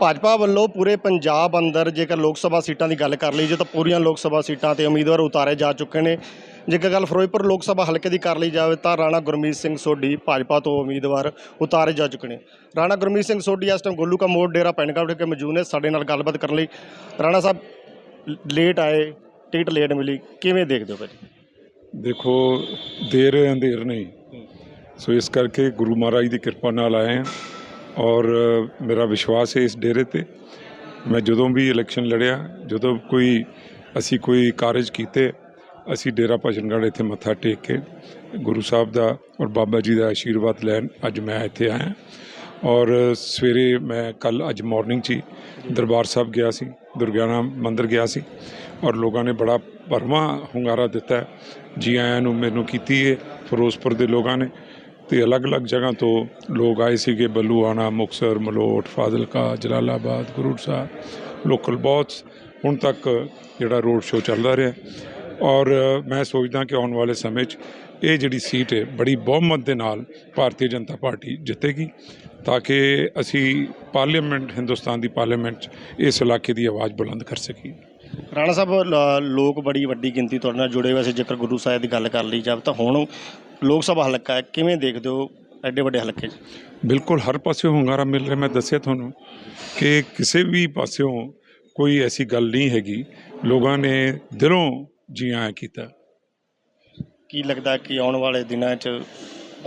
ਭਾਜਪਾ ਵੱਲੋਂ ਪੂਰੇ ਪੰਜਾਬ ਅੰਦਰ ਜੇਕਰ ਲੋਕ ਸਭਾ ਸੀਟਾਂ ਦੀ ਗੱਲ ਕਰ ਲਈ ਜੇ ਤਾਂ ਪੂਰੀਆਂ ਲੋਕ ਸਭਾ ਸੀਟਾਂ ਤੇ ਉਮੀਦਵਾਰ ਉਤਾਰੇ ਜਾ ਚੁੱਕੇ ਨੇ। ਜੇਕਰ ਗੱਲ ਫਿਰੋਜ਼ਪੁਰ ਲੋਕ ਸਭਾ ਹਲਕੇ ਦੀ ਕਰ ਲਈ ਜਾਵੇ, ਤਾਂ ਰਾਣਾ ਗੁਰਮੀਤ ਸਿੰਘ ਸੋਢੀ ਭਾਜਪਾ ਤੋਂ ਉਮੀਦਵਾਰ ਉਤਾਰੇ ਜਾ ਚੁੱਕੇ ਨੇ। ਰਾਣਾ ਗੁਰਮੀਤ ਸਿੰਘ ਸੋਢੀ ਇਸ ਟਾਈਮ ਗੋਲੂ ਕਾ ਮੋੜ ਡੇਰਾ ਪੈਨਕਾ ਵਿਖੇ ਮੌਜੂਦ ਨੇ। ਸਾਡੇ ਨਾਲ ਗੱਲਬਾਤ ਕਰਨ ਲਈ ਰਾਣਾ ਸਾਹਿਬ ਲੇਟ ਆਏ ਟਿਕਟ ਲੇਟ ਮਿਲੀ। ਕਿਵੇਂ ਦੇਖਦੇ ਹੋ ਭਾਜੀ? ਦੇਖੋ ਦੇਰ ਅੰਧੇਰ ਨਹੀਂ। ਸੋ ਇਸ ਕਰਕੇ ਗੁਰੂ ਮਹਾਰਾਜ ਦੀ ਕਿਰਪਾ ਨਾਲ ਆਏ ਹਾਂ। ਔਰ ਮੇਰਾ ਵਿਸ਼ਵਾਸ ਹੈ ਇਸ ਡੇਰੇ ਤੇ। ਮੈਂ ਜਦੋਂ ਵੀ ਇਲੈਕਸ਼ਨ ਲੜਿਆ, ਜਦੋਂ ਕੋਈ ਅਸੀਂ ਕੋਈ ਕਾਰਜ ਕੀਤੇ, ਅਸੀਂ ਡੇਰਾ ਭਜਨਗੜ੍ਹ ਇੱਥੇ ਮੱਥਾ ਟੇਕ ਕੇ ਗੁਰੂ ਸਾਹਿਬ ਦਾ ਔਰ ਬਾਬਾ ਜੀ ਦਾ ਆਸ਼ੀਰਵਾਦ ਲੈਣ ਅੱਜ ਮੈਂ ਇੱਥੇ ਆਇਆ। ਔਰ ਸਵੇਰੇ ਮੈਂ ਕੱਲ ਅੱਜ ਮਾਰਨਿੰਗ 'ਚ ਹੀ ਦਰਬਾਰ ਸਾਹਿਬ ਗਿਆ ਸੀ ਦੁਰਗਿਆਨਾ ਮੰਦਿਰ ਗਿਆ ਸੀ। ਔਰ ਲੋਕਾਂ ਨੇ ਬੜਾ ਭਰਵਾਂ ਹੁੰਗਾਰਾ ਦਿੱਤਾ। ਜੀ ਆਇਆਂ ਨੂੰ ਮੈਨੂੰ ਕੀਤੀ ਹੈ ਫਿਰੋਜ਼ਪੁਰ ਦੇ ਲੋਕਾਂ ਨੇ। ਤੇ ਅਲੱਗ-ਅਲੱਗ ਜਗ੍ਹਾ ਤੋਂ ਲੋਕ ਆਏ ਸੀਗੇ, ਬੱਲੂਆਣਾ ਮੁਕਸਰ ਮਲੋਟ, ਫਾਜ਼ਿਲਕਾ, ਜਲਾਲਾਬਾਦ ਗੁਰੂ ਸਾਹਿਬ ਲੋਕਲ ਬਹੁਤ ਹੁਣ ਤੱਕ ਜਿਹੜਾ ਰੋਡ ਸ਼ੋਅ ਚੱਲਦਾ ਰਿਹਾ। ਔਰ ਮੈਂ ਸੋਚਦਾ ਕਿ ਆਉਣ ਵਾਲੇ ਸਮੇਂ 'ਚ ਇਹ ਜਿਹੜੀ ਸੀਟ ਹੈ, ਬੜੀ ਬਹੁਮਤ ਦੇ ਨਾਲ ਭਾਰਤੀ ਜਨਤਾ ਪਾਰਟੀ ਜਿੱਤੇਗੀ। ਤਾਂ ਕਿ ਅਸੀਂ ਪਾਰਲੀਮੈਂਟ ਹਿੰਦੁਸਤਾਨ ਦੀ ਪਾਰਲੀਮੈਂਟ 'ਚ ਇਸ ਇਲਾਕੇ ਦੀ ਆਵਾਜ਼ ਬੁਲੰਦ ਕਰ ਸਕੀਏ। ਰਾਣਾ ਸਾਹਿਬ ਲੋਕ ਬੜੀ ਵੱਡੀ ਗਿਣਤੀ ਤੁਹਾਡੇ ਨਾਲ ਜੁੜੇ ਹੋਏ ਸੀ ਜੇਕਰ ਗੁਰੂ ਸਾਹਿਬ ਦੀ ਗੱਲ ਕਰ ਲਈ ਜਾਵੇ ਤਾਂ ਹੁਣ ਲੋਕ ਸਭਾ ਹਲਕਾ ਹੈ ਕਿਵੇਂ ਦੇਖਦੇ ਹੋ ਐਡੇ ਵੱਡੇ ਹਲਕੇ 'ਚ? ਬਿਲਕੁਲ ਹਰ ਪਾਸਿਓਂ ਹੁੰਗਾਰਾ ਮਿਲ ਰਿਹਾ ਮੈਂ ਦੱਸਿਆ ਤੁਹਾਨੂੰ ਕਿ ਕਿਸੇ ਵੀ ਪਾਸਿਓਂ ਕੋਈ ਐਸੀ ਗੱਲ ਨਹੀਂ ਹੈਗੀ। ਲੋਕਾਂ ਨੇ ਦਿਲੋਂ ਜੀ ਆਇਆਂ ਕੀਤਾ। ਕੀ ਲੱਗਦਾ ਕਿ ਆਉਣ ਵਾਲੇ ਦਿਨਾਂ 'ਚ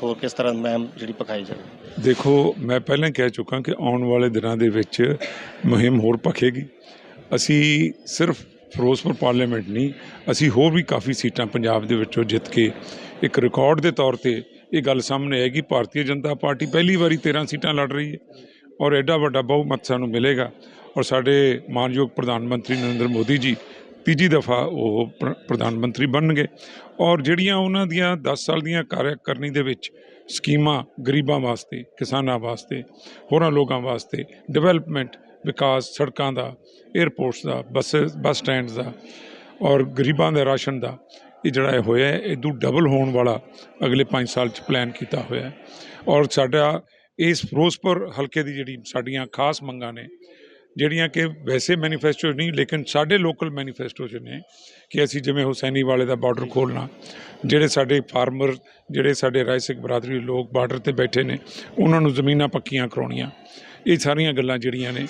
ਹੋਰ ਕਿਸ ਤਰ੍ਹਾਂ ਮੈਮ ਜਿਹੜੀ ਪਕਾਈ ਜਾਵੇ? ਦੇਖੋ ਮੈਂ ਪਹਿਲਾਂ ਕਹਿ ਚੁੱਕਾ ਕਿ ਆਉਣ ਵਾਲੇ ਦਿਨਾਂ ਦੇ ਵਿੱਚ ਮੁਹਿੰਮ ਹੋਰ ਭਖੇਗੀ ਅਸੀਂ ਸਿਰਫ ਫਿਰੋਜ਼ਪੁਰ ਪਾਰਲੀਮੈਂਟ ਨਹੀਂ, ਅਸੀਂ ਹੋਰ ਵੀ ਕਾਫੀ ਸੀਟਾਂ ਪੰਜਾਬ ਦੇ ਵਿੱਚੋਂ ਜਿੱਤ ਕੇ ਇੱਕ ਰਿਕਾਰਡ ਦੇ ਤੌਰ ਤੇ ਇਹ ਗੱਲ ਸਾਹਮਣੇ ਆਏਗੀ, ਭਾਰਤੀ ਜਨਤਾ ਪਾਰਟੀ ਪਹਿਲੀ ਵਾਰੀ 13 ਸੀਟਾਂ ਲੜ ਰਹੀ ਹੈ ਔਰ ਐਡਾ ਵੱਡਾ ਬਹੁਮਤ ਸਾਨੂੰ ਮਿਲੇਗਾ ਔਰ ਸਾਡੇ ਮਾਨਯੋਗ ਪ੍ਰਧਾਨ ਮੰਤਰੀ ਨਰਿੰਦਰ ਮੋਦੀ ਜੀ ਤੀਜੀ ਦਫਾ ਉਹ ਪ੍ਰਧਾਨ ਮੰਤਰੀ ਬਣਨਗੇ ਔਰ ਜਿਹੜੀਆਂ ਉਹਨਾਂ ਦੀਆਂ 10 ਸਾਲ ਦੀਆਂ ਕਾਰਜਕਰਨੀ ਦੇ ਵਿੱਚ ਸਕੀਮਾਂ ਗਰੀਬਾਂ ਵਾਸਤੇ, ਕਿਸਾਨਾਂ ਵਾਸਤੇ, ਹੋਰਾਂ ਲੋਕਾਂ ਵਾਸਤੇ ਡਿਵੈਲਪਮੈਂਟ ਵਿਕਾਸ ਸੜਕਾਂ ਦਾ 에ਅਰਪੋਰਟਸ ਦਾ ਬੱਸ ਬੱਸ ਸਟੈਂਡਸ ਦਾ ਔਰ ਗਰੀਬਾਂ ਦੇ ਰਾਸ਼ਨ ਦਾ, ਇਹ ਜਿਹੜਾ ਇਹ ਹੋਇਆ ਇਹ ਦੂ ਡਬਲ ਹੋਣ ਵਾਲਾ ਅਗਲੇ 5 ਸਾਲ ਚ ਪਲਾਨ ਕੀਤਾ ਹੋਇਆ ਹੈ। ਔਰ ਸਾਡਾ ਇਸ ਫਿਰੋਜ਼ਪੁਰ ਹਲਕੇ ਦੀ ਜਿਹੜੀ ਸਾਡੀਆਂ ਖਾਸ ਮੰਗਾਂ ਨੇ, ਜਿਹੜੀਆਂ ਕਿ ਵੈਸੇ ਮੈਨੀਫੈਸਟੋ ਨਹੀਂ, ਲੇਕਿਨ ਸਾਡੇ ਲੋਕਲ ਮੈਨੀਫੈਸਟੋ 'ਚ ਨੇ ਕਿ ਅਸੀਂ ਜਿਵੇਂ ਹੁਸੈਨੀ ਵਾਲੇ ਦਾ ਬਾਰਡਰ ਖੋਲਣਾ ਜਿਹੜੇ ਸਾਡੇ ਫਾਰਮਰ ਜਿਹੜੇ ਸਾਡੇ ਰਾਇਸਿਕ ਬਰਾਦਰੀ ਲੋਕ ਬਾਰਡਰ ਤੇ ਬੈਠੇ ਨੇ, ਉਹਨਾਂ ਨੂੰ ਜ਼ਮੀਨਾਂ ਪੱਕੀਆਂ ਕਰਾਉਣੀਆਂ। ਇਹ ਸਾਰੀਆਂ ਗੱਲਾਂ ਜਿਹੜੀਆਂ ਨੇ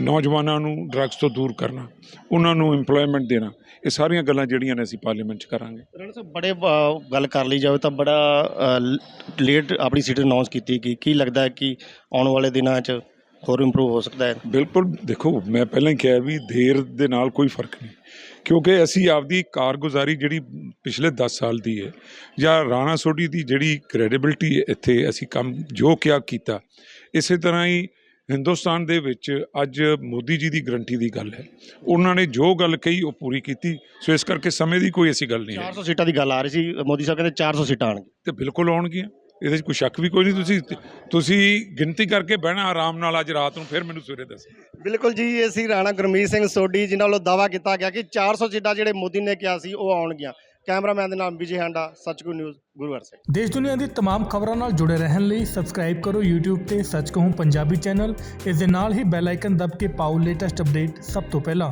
ਨੌਜਵਾਨਾਂ ਨੂੰ ਡਰੱਗਸ ਤੋਂ ਦੂਰ ਕਰਨਾ ਉਹਨਾਂ ਨੂੰ ਏਮਪਲੋਇਮੈਂਟ ਦੇਣਾ ਇਹ ਸਾਰੀਆਂ ਗੱਲਾਂ ਜਿਹੜੀਆਂ ਨੇ ਅਸੀਂ ਪਾਰਲੀਮੈਂਟ 'ਚ ਕਰਾਂਗੇ। ਰਾਣਾ ਸਾਹਿਬ ਬੜੇ ਗੱਲ ਕਰ ਲਈ ਜਾਵੇ ਤਾਂ ਬੜਾ ਲੇਟ ਆਪਣੀ ਸੀਟ ਅਨਾਉਂਸ ਕੀਤੀ ਗਈ ਕੀ ਲੱਗਦਾ ਹੈ ਕਿ ਆਉਣ ਵਾਲੇ ਦਿਨਾਂ 'ਚ ਹੋਰ ਇੰਪਰੂਵ ਹੋ ਸਕਦਾ ਹੈ? ਬਿਲਕੁਲ ਦੇਖੋ ਮੈਂ ਪਹਿਲਾਂ ਹੀ ਕਿਹਾ ਵੀ ਦੇਰ ਦੇ ਨਾਲ ਕੋਈ ਫ਼ਰਕ ਨਹੀਂ ਕਿਉਂਕਿ ਅਸੀਂ ਆਪਦੀ ਕਾਰਗੁਜ਼ਾਰੀ ਜਿਹੜੀ ਪਿਛਲੇ 10 ਸਾਲ ਦੀ ਹੈ ਜਾਂ ਰਾਣਾ ਸੋਢੀ ਦੀ ਜਿਹੜੀ ਕ੍ਰੈਡੀਬਿਲਟੀ ਇੱਥੇ ਅਸੀਂ ਕੰਮ ਜੋ ਕਿਹਾ ਕੀਤਾ ਇਸੇ ਤਰ੍ਹਾਂ ਹੀ ਹਿੰਦੁਸਤਾਨ ਦੇ ਵਿੱਚ ਅੱਜ ਮੋਦੀ ਜੀ ਦੀ ਗਰੰਟੀ ਦੀ ਗੱਲ ਹੈ। ਉਹਨਾਂ ਨੇ ਜੋ ਗੱਲ ਕਹੀ ਉਹ ਪੂਰੀ ਕੀਤੀ। ਸੋ ਇਸ ਕਰਕੇ ਸਮੇਂ ਦੀ ਕੋਈ ਐਸੀ ਗੱਲ ਨਹੀਂ ਹੈ। 400 ਸੀਟਾਂ ਦੀ ਗੱਲ ਆ ਰਹੀ ਸੀ। ਮੋਦੀ ਸਾਹਿਬ ਕਹਿੰਦੇ 400 ਸੀਟਾਂ ਆਣਗੀਆਂ ਤੇ ਬਿਲਕੁਲ ਆਉਣਗੀਆਂ। ਇਹਦੇ 'ਚ ਕੋਈ ਸ਼ੱਕ ਵੀ ਕੋਈ ਨਹੀਂ? ਤੁਸੀਂ ਤੁਸੀਂ ਗਿਣਤੀ ਕਰਕੇ ਬਹਿਣਾ ਆਰਾਮ ਨਾਲ ਅੱਜ ਰਾਤ ਨੂੰ ਫਿਰ ਮੈਨੂੰ ਸਵੇਰੇ ਦੱਸੋ। ਬਿਲਕੁਲ ਜੀ ਇਹ ਸੀ ਰਾਣਾ ਗੁਰਮੀਤ ਸਿੰਘ ਸੋਢੀ ਜਿਨ੍ਹਾਂ ਵੱਲੋਂ ਦਾਵਾ ਕੀਤਾ ਗਿਆ ਕਿ 400 ਸੀਟਾਂ ਜਿਹੜੇ ਮੋਦੀ ਨੇ ਕਿਹਾ ਸੀ ਉਹ ਆਉਣਗੀਆਂ। ਕੈਮਰਾਮੈਨ ਦੇ ਨਾਮ ਵਿਜੇ ਹਾਂਡਾ ਸੱਚਕੂ ਨਿਊਜ਼ ਗੁਰੂਵਾਰ ਸਿੰਘ ਦੇਸ਼ ਦੁਨੀਆ ਦੀ तमाम ਖਬਰਾਂ ਨਾਲ ਜੁੜੇ ਰਹਿਣ ਲਈ ਸਬਸਕ੍ਰਾਈਬ ਕਰੋ YouTube ਤੇ ਸੱਚ ਕਹੂੰ ਪੰਜਾਬੀ ਚੈਨਲ ਇਸ ਦੇ ਨਾਲ ਹੀ ਬੈਲ ਆਈਕਨ ਦਬ ਕੇ ਪਾਓ ਲੇਟੈਸਟ ਅਪਡੇਟ ਸਭ ਤੋਂ ਪਹਿਲਾਂ